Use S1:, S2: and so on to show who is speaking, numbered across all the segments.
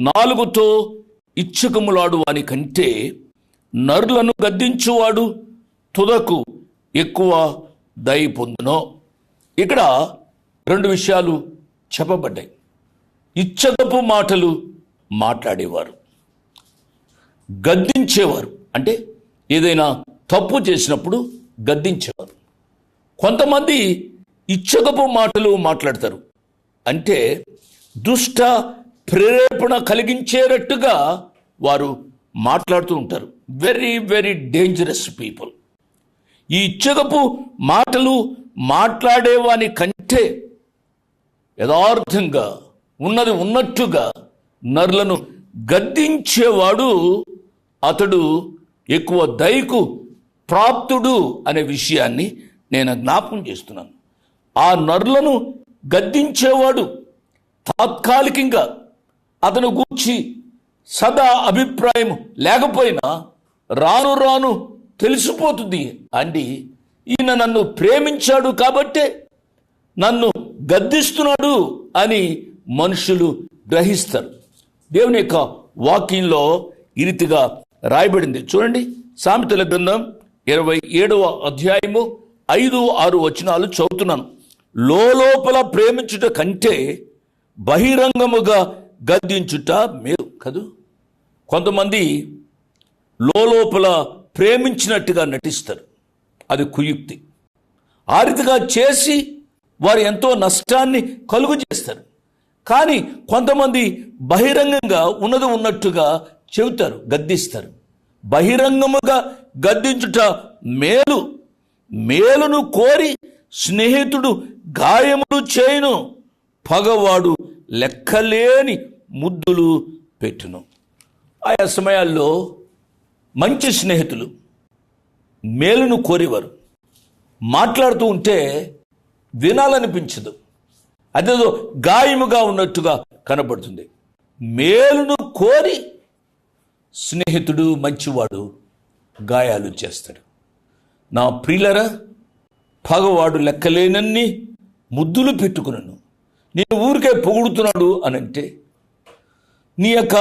S1: నాలుగుతో ఇచ్చకములాడు వాని కంటే నరులను గద్దించువాడు తుదకు ఎక్కువ దయ పొందునో. ఇక్కడ రెండు విషయాలు చెప్పబడ్డాయి. ఇచ్చదపు మాటలు మాట్లాడేవారు. గద్దించేవారు. అంటే ఏదైనా తప్పు చేసినప్పుడు గద్దించేవారు. కొంతమంది ఇచ్చకపు మాటలు మాట్లాడతారు. అంటే దుష్ట ప్రేరేపణ కలిగించేటట్టుగా వారు మాట్లాడుతూ ఉంటారు. వెరీ వెరీ డేంజరస్ పీపుల్ ఈ ఇచ్చగపు మాటలు మాట్లాడేవాని కంటే యథార్థంగా ఉన్నది ఉన్నట్టుగా నరులను గద్దించేవాడు అతడు ఎక్కువ దయకు ప్రాప్తుడు అనే విషయాన్ని నేను జ్ఞాపకం చేస్తున్నాను. ఆ నరులను గద్దించేవాడు తాత్కాలికంగా అతను గూర్చి సదా అభిప్రాయం లేకపోయినా రాను రాను తెలిసిపోతుంది. అండి ఈయన నన్ను ప్రేమించాడు కాబట్టే నన్ను గద్దిస్తున్నాడు అని మనుషులు గ్రహిస్తారు. దేవుని యొక్క వాక్యంలో ఈ రీతిగా రాయబడింది. చూడండి సామెతల గ్రంథం ఇరవై ఏడవ అధ్యాయము ఐదు ఆరు వచనాలు చదువుతున్నాను. లోపల ప్రేమించుట కంటే బహిరంగముగా గద్దించుట మేలు కదూ? కొంతమంది లోపల ప్రేమించినట్టుగా నటిస్తారు. అది కుయుక్తి. ఆ రీతిగా చేసి వారు ఎంతో నష్టాన్ని కలుగు చేస్తారు. కానీ కొంతమంది బహిరంగంగా ఉన్నది ఉన్నట్టుగా చెబుతారు గద్దిస్తారు. బహిరంగముగా గద్దించుట మేలు. మేలును కోరి స్నేహితుడు గాయములు చేయును. పగవాడు లెక్కలేని ముద్దులు పెట్టును. ఆయా సమయాల్లో మంచి స్నేహితులు మేలును కోరేవారు. మాట్లాడుతూ ఉంటే వినాలనిపించదు. అదేదో గాయముగా ఉన్నట్టుగా కనబడుతుంది. మేలును కోరి స్నేహితుడు మంచివాడు గాయాలు చేస్తాడు. నా ప్రియులరా పగవాడు లెక్కలేనన్ని ముద్దులు పెట్టుకున్నాను నేను ఊరికే పొగుడుతున్నాడు అనంటే నీ యొక్క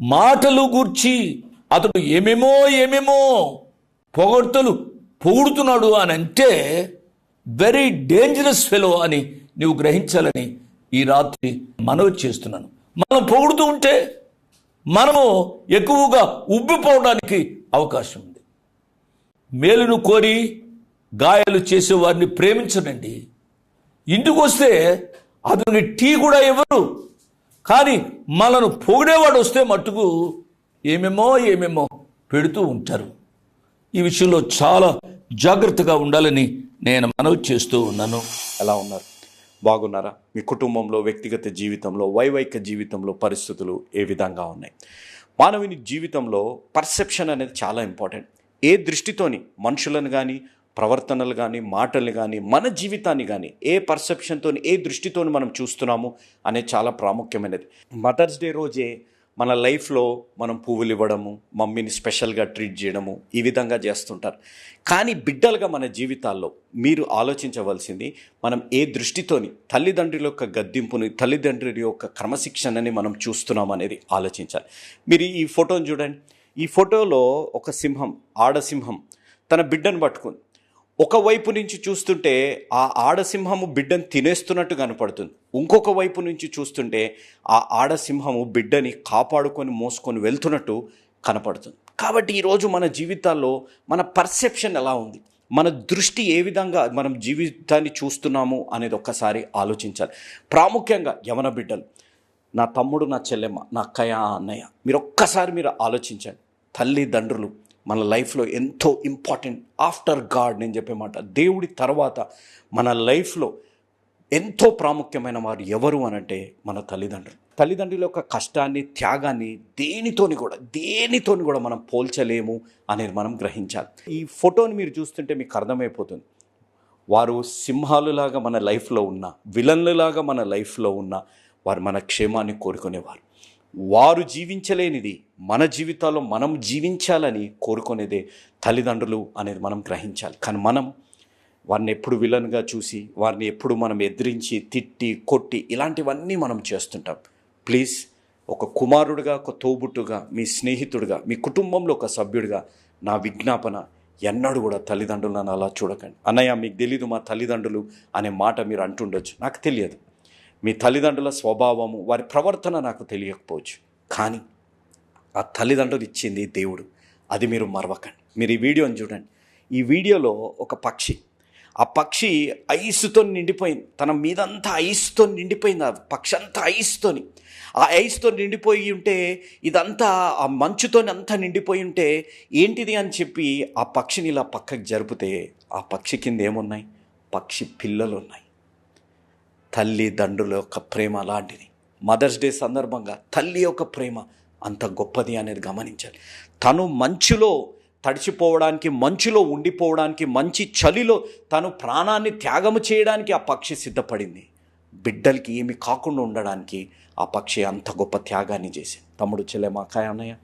S1: మాటలు గూర్చి అతడు ఏమేమో ఏమేమో పొగడ్తలు పొగుడుతున్నాడు అని అంటే వెరీ డేంజరస్ ఫెలో అని నీవు గ్రహించాలని ఈ రాత్రి మనవి చేస్తున్నాను. మనం పొగుడుతూ ఉంటే మనము ఎక్కువగా ఉబ్బిపోవడానికి అవకాశం ఉంది. మేలును కోరి గాయాలు చేసే వారిని ప్రేమించనండి. ఇంటికి వస్తే అతనికి టీ కూడా ఇవ్వరు. కానీ మనను పొగిడేవాడు వస్తే మట్టుకు ఏమేమో ఏమేమో పెడుతూ ఉంటారు. ఈ విషయంలో చాలా జాగ్రత్తగా ఉండాలని నేను మనవి చేస్తూ ఉన్నాను.
S2: ఎలా ఉన్నారు? బాగున్నారా? మీ కుటుంబంలో వ్యక్తిగత జీవితంలో వైవైక జీవితంలో పరిస్థితులు ఏ విధంగా ఉన్నాయి? మానవుని జీవితంలో పర్సెప్షన్ అనేది చాలా ఇంపార్టెంట్. ఏ దృష్టితోని మనుషులను కానీ ప్రవర్తనలు కానీ మాటలు కానీ మన జీవితాన్ని కానీ ఏ పర్సెప్షన్తో ఏ దృష్టితోని మనం చూస్తున్నాము అనేది చాలా ప్రాముఖ్యమైనది. మదర్స్ డే రోజే మన లైఫ్లో మనం పువ్వులు ఇవ్వడము మమ్మీని స్పెషల్గా ట్రీట్ చేయడము ఈ విధంగా చేస్తుంటారు. కానీ బిడ్డలుగా మన జీవితాల్లో మీరు ఆలోచించవలసింది మనం ఏ దృష్టితోని తల్లిదండ్రుల యొక్క గద్దింపుని తల్లిదండ్రుల యొక్క క్రమశిక్షణని మనం చూస్తున్నాం అనేది ఆలోచించాలి. మీరు ఈ ఫోటోని చూడండి. ఈ ఫోటోలో ఒక సింహం ఆడసింహం తన బిడ్డను పట్టుకుంది. ఒకవైపు నుంచి చూస్తుంటే ఆ ఆడసింహము బిడ్డను తినేస్తున్నట్టు కనపడుతుంది. ఇంకొక వైపు నుంచి చూస్తుంటే ఆ ఆడసింహము బిడ్డని కాపాడుకొని మోసుకొని వెళ్తున్నట్టు కనపడుతుంది. కాబట్టి ఈరోజు మన జీవితాల్లో మన పర్సెప్షన్ ఎలా ఉంది? మన దృష్టి ఏ విధంగా మనం జీవితాన్ని చూస్తున్నాము అనేది ఒక్కసారి ఆలోచించాలి. ప్రాముఖ్యంగా యవన బిడ్డలు నా తమ్ముడు నా చెల్లెమ్మ నా అక్కయ్య అన్నయ్య మీరు ఒక్కసారి మీరు ఆలోచించండి. తల్లిదండ్రులు మన లైఫ్లో ఎంతో ఇంపార్టెంట్ ఆఫ్టర్ గాడ్ నేను చెప్పే మాట. దేవుడి తర్వాత మన లైఫ్లో ఎంతో ప్రాముఖ్యమైన వారు ఎవరు అనంటే మన తల్లిదండ్రులు. తల్లిదండ్రుల యొక్క కష్టాన్ని త్యాగాన్ని దేనితోని కూడా దేనితోని కూడా మనం పోల్చలేము అనేది మనం గ్రహించాలి. ఈ ఫోటోని మీరు చూస్తుంటే మీకు అర్థమైపోతుంది. వారు సింహాలులాగా మన లైఫ్లో ఉన్న విలన్లులాగా మన లైఫ్లో ఉన్న వారు మన క్షేమాన్ని కోరుకునేవారు. వారు జీవించలేనిది మన జీవితాల్లో మనం జీవించాలని కోరుకునేదే తల్లిదండ్రులు అనేది మనం గ్రహించాలి. కానీ మనం వారిని ఎప్పుడు విలన్గా చూసి వారిని ఎప్పుడు మనం ఎదిరించి తిట్టి కొట్టి ఇలాంటివన్నీ మనం చేస్తుంటాం. ప్లీజ్ ఒక కుమారుడుగా ఒక తోబుట్టుగా మీ స్నేహితుడిగా మీ కుటుంబంలో ఒక సభ్యుడిగా నా విజ్ఞాపన ఎన్నడూ కూడా తల్లిదండ్రులను అలా చూడకండి. అన్నయ్య మీకు తెలీదు మా తల్లిదండ్రులు అనే మాట మీరు అంటుండొచ్చు. నాకు తెలియదు. మీ తల్లిదండ్రుల స్వభావము వారి ప్రవర్తన నాకు తెలియకపోవచ్చు. కానీ ఆ తల్లిదండ్రులు ఇచ్చింది దేవుడు. అది మీరు మరవకండి. మీరు ఈ వీడియోని చూడండి. ఈ వీడియోలో ఒక పక్షి. ఆ పక్షి ఐస్తో నిండిపోయింది. తన మీదంతా ఐస్తో నిండిపోయింది. ఆ పక్షి అంతా ఐస్తోని. ఆ ఐస్తో నిండిపోయి ఉంటే ఇదంతా ఆ మంచుతో అంతా నిండిపోయి ఉంటే ఏంటిది అని చెప్పి ఆ పక్షిని ఇలా పక్కకి జరిపితే ఆ పక్షి కింద ఏమున్నాయి? పక్షి పిల్లలు ఉన్నాయి. తల్లిదండ్రుల యొక్క ప్రేమ లాంటిది మదర్స్ డే సందర్భంగా తల్లి యొక్క ప్రేమ అంత గొప్పది అనేది గమనించాలి. తను మంచులో తడిచిపోవడానికి మంచులో ఉండిపోవడానికి మంచి చలిలో తను ప్రాణాన్ని త్యాగము చేయడానికి ఆ పక్షి సిద్ధపడింది. బిడ్డలకి ఏమి కాకుండా ఉండడానికి ఆ పక్షి అంత గొప్ప త్యాగాన్ని చేసింది. తమ్ముడు చెల్లె మాకాయ అన్నయ్య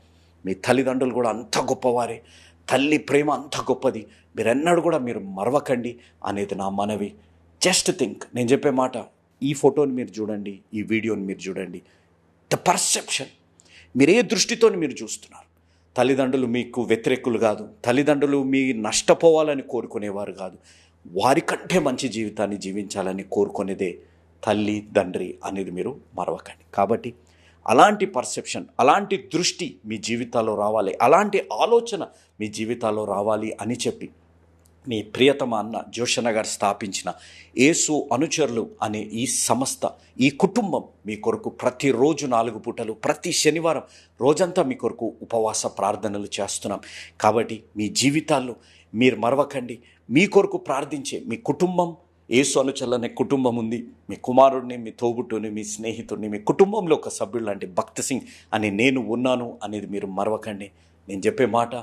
S2: మీ తల్లిదండ్రులు కూడా అంత గొప్పవారే. తల్లి ప్రేమ అంత గొప్పది. మీరెన్నడూ కూడా మీరు మరవకండి అనేది నా మనవి. జస్ట్ థింక్ నేను చెప్పే మాట ఈ ఫోటోని మీరు చూడండి ఈ వీడియోని మీరు చూడండి. ద పర్సెప్షన్ మీరు ఏ దృష్టితో మీరు చూస్తున్నారు? తల్లిదండ్రులు మీకు వ్యతిరేకులు కాదు. తల్లిదండ్రులు మీ నష్టపోవాలని కోరుకునేవారు కాదు. వారికంటే మంచి జీవితాన్ని జీవించాలని కోరుకునేదే తల్లి తండ్రి అనేది మీరు మరవకండి. కాబట్టి అలాంటి పర్సెప్షన్ అలాంటి దృష్టి మీ జీవితాల్లో రావాలి. అలాంటి ఆలోచన మీ జీవితాల్లో రావాలి అని చెప్పి మీ ప్రియతమ అన్న జోషన్న గారు స్థాపించిన ఏసు అనుచరులు అనే ఈ సంస్థ ఈ కుటుంబం మీ కొరకు ప్రతిరోజు నాలుగు పూటలు ప్రతి శనివారం రోజంతా మీ కొరకు ఉపవాస ప్రార్థనలు చేస్తున్నాం. కాబట్టి మీ జీవితాల్లో మీరు మరవకండి. మీ కొరకు ప్రార్థించే మీ కుటుంబం ఏసు అనుచరులు అనే కుటుంబం ఉంది. మీ కుమారుడిని మీ తోబుట్టుని మీ స్నేహితుడిని మీ కుటుంబంలో ఒక సభ్యుడు లాంటి భక్త సింగ్ అని నేను ఉన్నాను అనేది మీరు మరవకండి. నేను చెప్పే మాట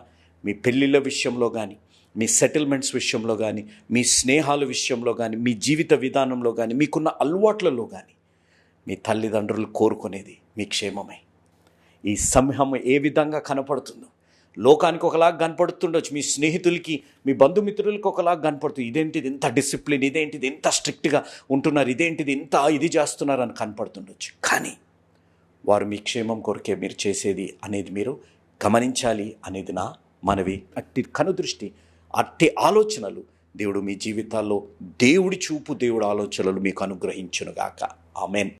S2: మీ పెళ్ళిళ్ళ విషయంలో కానీ మీ సెటిల్మెంట్స్ విషయంలో కానీ మీ స్నేహాల విషయంలో కానీ మీ జీవిత విధానంలో కానీ మీకున్న అలవాట్లలో కానీ మీ తల్లిదండ్రులు కోరుకునేది మీ క్షేమమే. ఈ సంహం ఏ విధంగా కనపడుతుందో లోకానికి ఒకలాగా కనపడుతుండొచ్చు మీ స్నేహితులకి మీ బంధుమిత్రులకి ఒకలాగా కనపడుతుంది ఇదేంటిది ఇంత డిసిప్లిన్ ఇదేంటిది ఇంత స్ట్రిక్ట్గా ఉంటున్నారు ఇదేంటిది ఇంత ఇది చేస్తున్నారు అని కనపడుతుండొచ్చు. కానీ వారు మీ క్షేమం కొరకే మీరు చేసేది అనేది మీరు గమనించాలి అనేది నా మనవి. అట్టి కనుదృష్టి అట్టి ఆలోచనలు దేవుడు మీ జీవితాల్లో దేవుడి చూపు దేవుడు ఆలోచనలు మీకు అనుగ్రహించునుగాక. ఆమెన్.